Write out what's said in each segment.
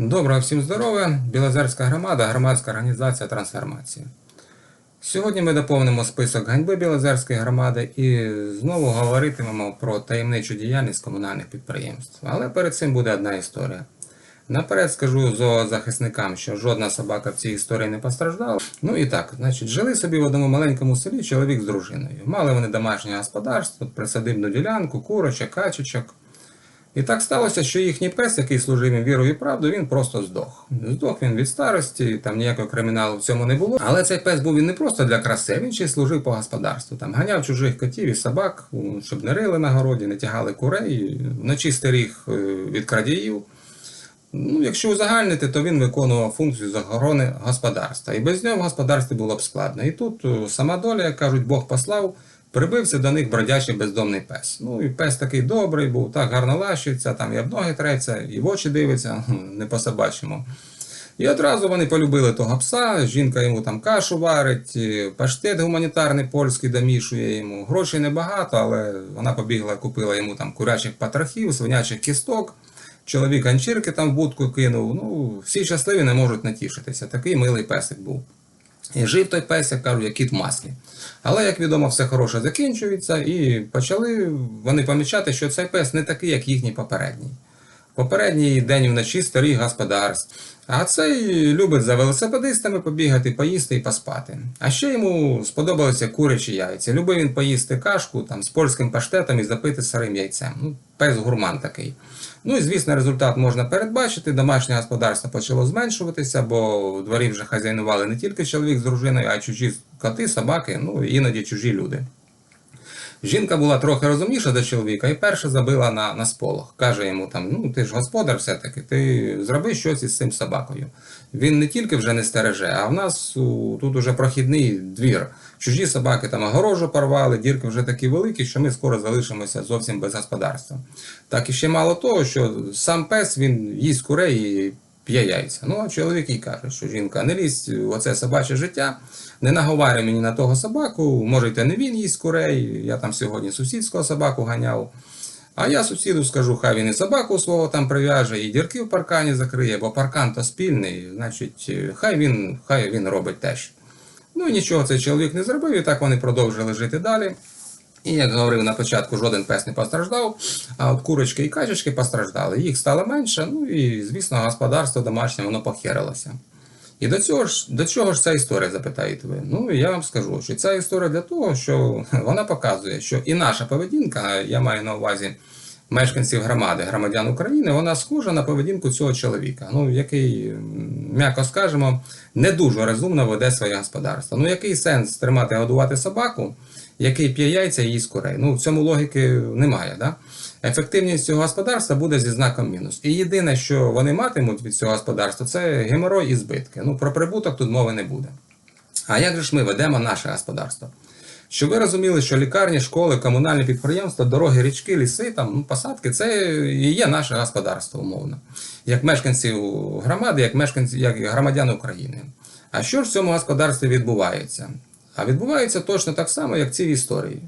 Доброго всім здоров'я! Білозерська громада, громадська організація Трансформація. Сьогодні ми доповнимо список ганьби Білозерської громади і знову говоритимемо про таємничу діяльність комунальних підприємств. Але перед цим буде одна історія. Наперед скажу зоозахисникам, що жодна собака в цій історії не постраждала. Ну і так, значить, жили собі в одному маленькому селі чоловік з дружиною. Мали вони домашнє господарство, присадибну ділянку, курочок, качечок. І так сталося, що їхній пес, який служив їм вірою і правду, він просто здох. Здох він від старості, там ніякого криміналу в цьому не було. Але цей пес був він не просто для краси, він ще й служив по господарству. Там ганяв чужих котів і собак, щоб не рили на городі, не тягали курей, вночі стеріг від крадіїв. Ну, якщо узагальнити, то він виконував функцію з охорони господарства. І без нього в господарстві було б складно. І тут е, сама доля, як кажуть, Бог послав, прибився до них бродячий бездомний пес. Ну і пес такий добрий був, так гарно лащиться, там і об ноги треться, і в очі дивиться, не по собачому. І одразу вони полюбили того пса, жінка йому там кашу варить, паштет гуманітарний польський домішує йому. Грошей небагато, але вона побігла, купила йому там курячих патрахів, свинячих кісток. Чоловік ганчірки там в будку кинув. Ну, всі щасливі не можуть натішитися. Такий милий песик був. І жив той пес, як кажуть, як кіт в маслі. Але, як відомо, все хороше закінчується, і почали вони помічати, що цей пес не такий, як їхній попередній. Попередній день вночі старий господарств. А цей любить за велосипедистами побігати, поїсти і поспати. А ще йому сподобалися курячі яйця. Любив він поїсти кашку там, з польським паштетом і запити сирим яйцем. Ну, пес гурман такий. Ну і звісно, результат можна передбачити. Домашнє господарство почало зменшуватися, бо в дворі вже хазяйнували не тільки чоловік з дружиною, а й чужі коти, собаки, ну іноді чужі люди. Жінка була трохи розумніша до чоловіка і перша забила на, на сполох. Каже йому там: ну ти ж господар все-таки, ти зроби щось із цим собакою. Він не тільки вже не стереже, а в нас у, тут уже прохідний двір. Чужі собаки там огорожу порвали, дірки вже такі великі, що ми скоро залишимося зовсім без господарства. Так і ще мало того, що сам пес він їсть курей і п'є. Ну, а чоловік їй каже, що жінка не лізь оце собаче життя, не наговарюй мені на того собаку, може, й не він їсть курей, я там сьогодні сусідського собаку ганяв. А я сусіду скажу, хай він і собаку свого там прив'яже, і дірки в паркані закриє, бо паркан то спільний, значить, хай він, хай він робить теж. Ну нічого цей чоловік не зробив, і так вони продовжили жити далі. І як говорив на початку, жоден пес не постраждав, а от курочки і качечки постраждали. Їх стало менше, ну і, звісно, господарство домашнє воно похерилося. І до цього ж до чого ж ця історія, запитаєте ви? Ну я вам скажу, що ця історія для того, що вона показує, що і наша поведінка, я маю на увазі мешканців громади, громадян України, вона схожа на поведінку цього чоловіка, ну який, м'яко скажемо, не дуже розумно веде своє господарство. Ну який сенс тримати годувати собаку? Який п'є яйця і їсть. Ну, в цьому логіки немає. Да? Ефективність цього господарства буде зі знаком мінус. І єдине, що вони матимуть від цього господарства, це геморой і збитки. Ну, про прибуток тут мови не буде. А як же ж ми ведемо наше господарство? Щоб ви розуміли, що лікарні, школи, комунальні підприємства, дороги, річки, ліси, там, ну, посадки це і є наше господарство, умовно, як мешканців громади, як мешканці, як громадян України. А що ж в цьому господарстві відбувається? А відбувається точно так само, як в історії,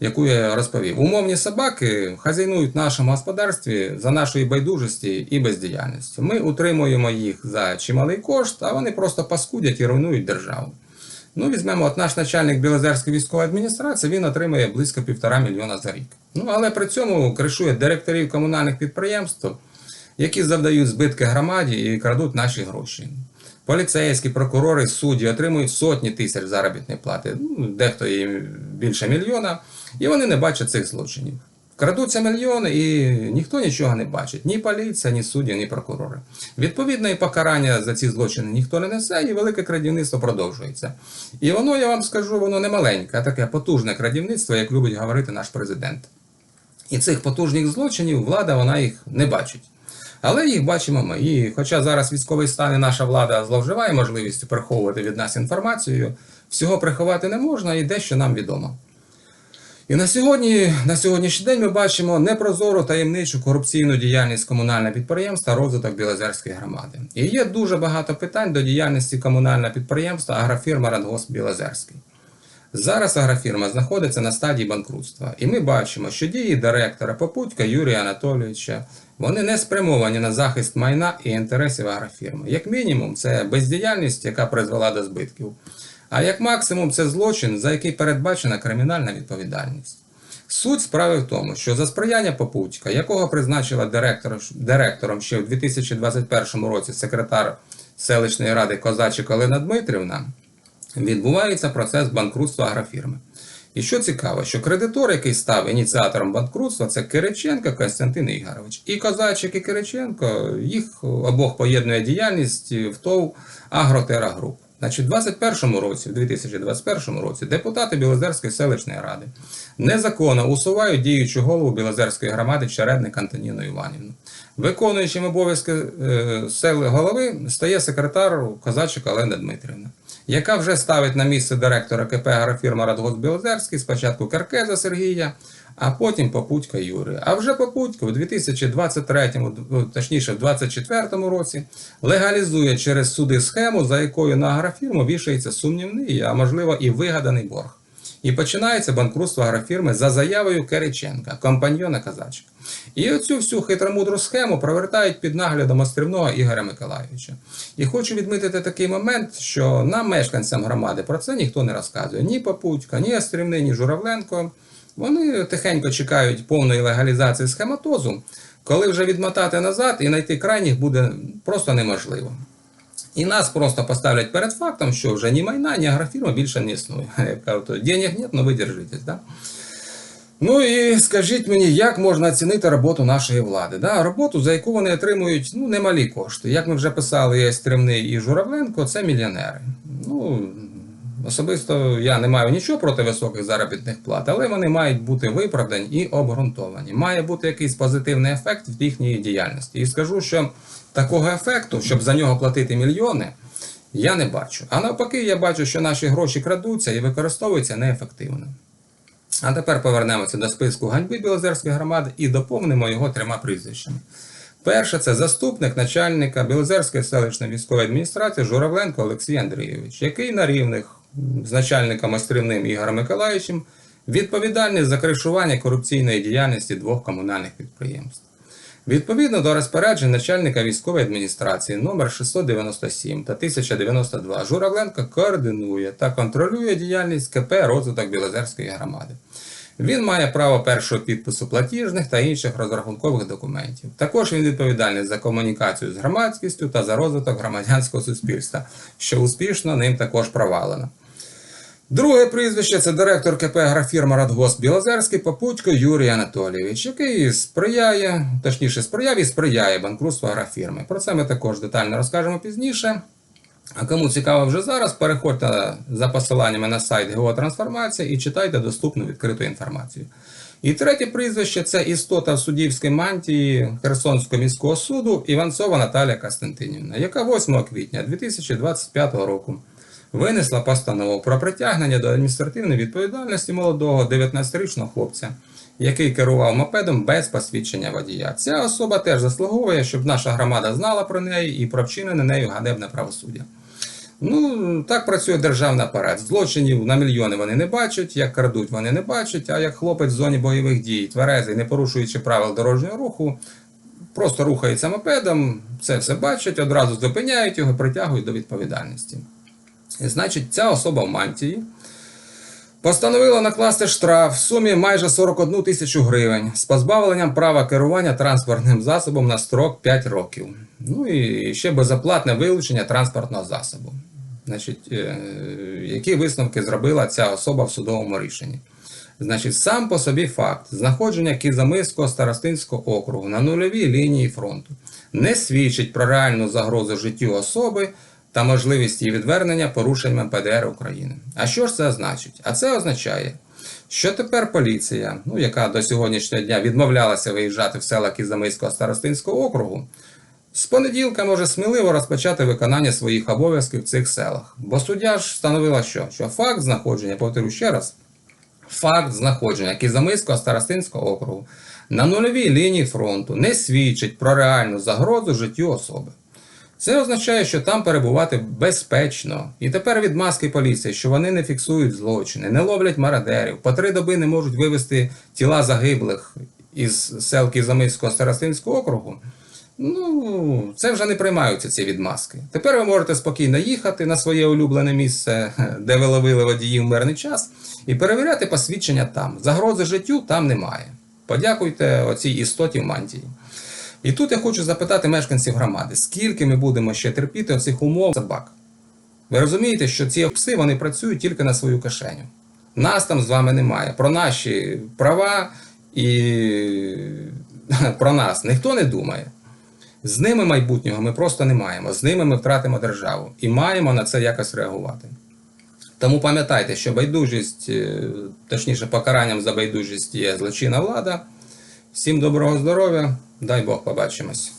яку я розповів. Умовні собаки хазяйнують в нашому господарстві за нашої байдужості і бездіяльності. Ми утримуємо їх за чималий кошт, а вони просто паскудять і руйнують державу. Ну, візьмемо, от наш начальник Білозерської військової адміністрації, він отримує близько півтора мільйона за рік. Ну, але при цьому кришує директорів комунальних підприємств, які завдають збитки громаді і крадуть наші гроші. Поліцейські, прокурори, судді отримують сотні тисяч заробітної плати, ну, дехто їм більше мільйона, і вони не бачать цих злочинів. Крадуться мільйони і ніхто нічого не бачить. Ні поліція, ні судді, ні прокурори. Відповідно, і покарання за ці злочини ніхто не несе, і велике крадівництво продовжується. І воно, я вам скажу, воно не маленьке, а таке потужне крадівництво, як любить говорити наш президент. І цих потужних злочинів влада вона їх не бачить. Але їх бачимо ми. І хоча зараз військовий стан і наша влада зловживає можливістю приховувати від нас інформацію, всього приховати не можна і дещо нам відомо. І на сьогодні, на сьогоднішній день ми бачимо непрозору таємничу корупційну діяльність комунального підприємства розвиток Білозерської громади. І є дуже багато питань до діяльності комунального підприємства агрофірма Радгосп Білозерський. Зараз агрофірма знаходиться на стадії банкрутства, і ми бачимо, що дії директора Попутька Юрія Анатолійовича вони не спрямовані на захист майна і інтересів агрофірми. Як мінімум, це бездіяльність, яка призвела до збитків. А як максимум, це злочин, за який передбачена кримінальна відповідальність. Суть справи в тому, що за сприяння Попутька, якого призначила директор, директором ще в 2021 році секретар селищної ради Козачик Олена Дмитрівна, відбувається процес банкрутства агрофірми. І що цікаво, що кредитор, який став ініціатором банкрутства, це Кириченко Костянтин Ігорович. І Козачик, і Кириченко, їх обох поєднує діяльність в ТОВ Агротера Груп. Значить, у 2021 році, в 2021 році, депутати Білозерської селищної ради незаконно усувають діючу голову Білозерської громади Чередник Антоніну Іванівну. Виконуючим обов'язки е, сели голови стає секретар Козачика Олена Дмитрівна, яка вже ставить на місце директора КП агрофірма Радгос Білозерський спочатку Каркеза Сергія, а потім Попутька Юрія. А вже Попутька в 2023, точніше в 2024 році, легалізує через суди схему, за якою на агрофірму вішається сумнівний, а можливо і вигаданий борг. І починається банкрутство агрофірми за заявою Кириченка, компаньйона Казачка. І оцю всю хитромудру схему провертають під наглядом острівного Ігоря Миколайовича. І хочу відмітити такий момент, що нам, мешканцям громади, про це ніхто не розказує. Ні Попутька, ні Острівний, ні Журавленко. Вони тихенько чекають повної легалізації схематозу, коли вже відмотати назад і знайти крайніх буде просто неможливо. І нас просто поставлять перед фактом, що вже ні майна, ні агрофірма більше не існує. Як кажуть, денег нет, но ви держитесь. Да? Ну і скажіть мені, як можна оцінити роботу нашої влади? Да? Роботу, за яку вони отримують ну, немалі кошти. Як ми вже писали, є Стримний і Журавленко, це мільйонери. Ну, особисто я не маю нічого проти високих заробітних плат, але вони мають бути виправдані і обґрунтовані. Має бути якийсь позитивний ефект в їхній діяльності. І скажу, що такого ефекту, щоб за нього платити мільйони, я не бачу. А навпаки, я бачу, що наші гроші крадуться і використовуються неефективно. А тепер повернемося до списку ганьби Білозерської громади і доповнимо його трьома прізвищами. Перше це заступник начальника Білозерської селищної військової адміністрації Журавленко Олексій Андрійович, який на рівних з начальником Острівним Ігорем Миколаївичем відповідальний за кришування корупційної діяльності двох комунальних підприємств. Відповідно до розпоряджень начальника військової адміністрації номер 697 та 1092 Журавленко координує та контролює діяльність КП розвиток Білозерської громади. Він має право першого підпису платіжних та інших розрахункових документів. Також він відповідальний за комунікацію з громадськістю та за розвиток громадянського суспільства, що успішно ним також провалено. Друге прізвище це директор КП агрофірма Радгосп Білозерський Попутько Юрій Анатолійович, який сприяє, точніше сприяв і сприяє банкрутству агрофірми. Про це ми також детально розкажемо пізніше. А кому цікаво вже зараз, переходьте за посиланнями на сайт Геотрансформація і читайте доступну відкриту інформацію. І третє прізвище це істота в суддівській мантії Херсонського міського суду Іванцова Наталія Костянтинівна, яка 8 квітня 2025 року винесла постанову про притягнення до адміністративної відповідальності молодого 19-річного хлопця, який керував мопедом без посвідчення водія. Ця особа теж заслуговує, щоб наша громада знала про неї і про вчинене нею ганебне правосуддя. Ну, так працює державний апарат. Злочинів на мільйони вони не бачать, як крадуть, вони не бачать, а як хлопець в зоні бойових дій, тверезий, не порушуючи правил дорожнього руху, просто рухається мопедом, це все бачать, одразу зупиняють його, притягують до відповідальності. Значить, ця особа в мантії постановила накласти штраф в сумі майже 41 тисячу гривень з позбавленням права керування транспортним засобом на строк 5 років. Ну і ще безоплатне вилучення транспортного засобу. Значить, е, які висновки зробила ця особа в судовому рішенні? Значить, сам по собі факт знаходження Кізамиського старостинського округу на нульовій лінії фронту не свідчить про реальну загрозу життю особи та можливість її відвернення порушенням ПДР України. А що ж це значить? А це означає, що тепер поліція, ну, яка до сьогоднішнього дня відмовлялася виїжджати в села Кізамиського старостинського округу, з понеділка може сміливо розпочати виконання своїх обов'язків в цих селах. Бо суддя ж встановила, що, що факт знаходження, повторю ще раз, факт знаходження Кізамиського старостинського округу на нульовій лінії фронту не свідчить про реальну загрозу життю особи. Це означає, що там перебувати безпечно. І тепер відмазки поліції, що вони не фіксують злочини, не ловлять мародерів, по три доби не можуть вивезти тіла загиблих із сел Кізамиського Старостинського округу. Ну, це вже не приймаються ці відмазки. Тепер ви можете спокійно їхати на своє улюблене місце, де ви ловили водіїв мирний час, і перевіряти посвідчення там. Загрози життю там немає. Подякуйте оцій істоті в мантії. І тут я хочу запитати мешканців громади, скільки ми будемо ще терпіти оцих умов собак? Ви розумієте, що ці пси вони працюють тільки на свою кишеню. Нас там з вами немає. Про наші права і про нас ніхто не думає. З ними майбутнього ми просто не маємо. З ними ми втратимо державу і маємо на це якось реагувати. Тому пам'ятайте, що байдужість, е, точніше, покаранням за байдужість є злочинна влада. Всім доброго здоров'я, дай Бог побачимось.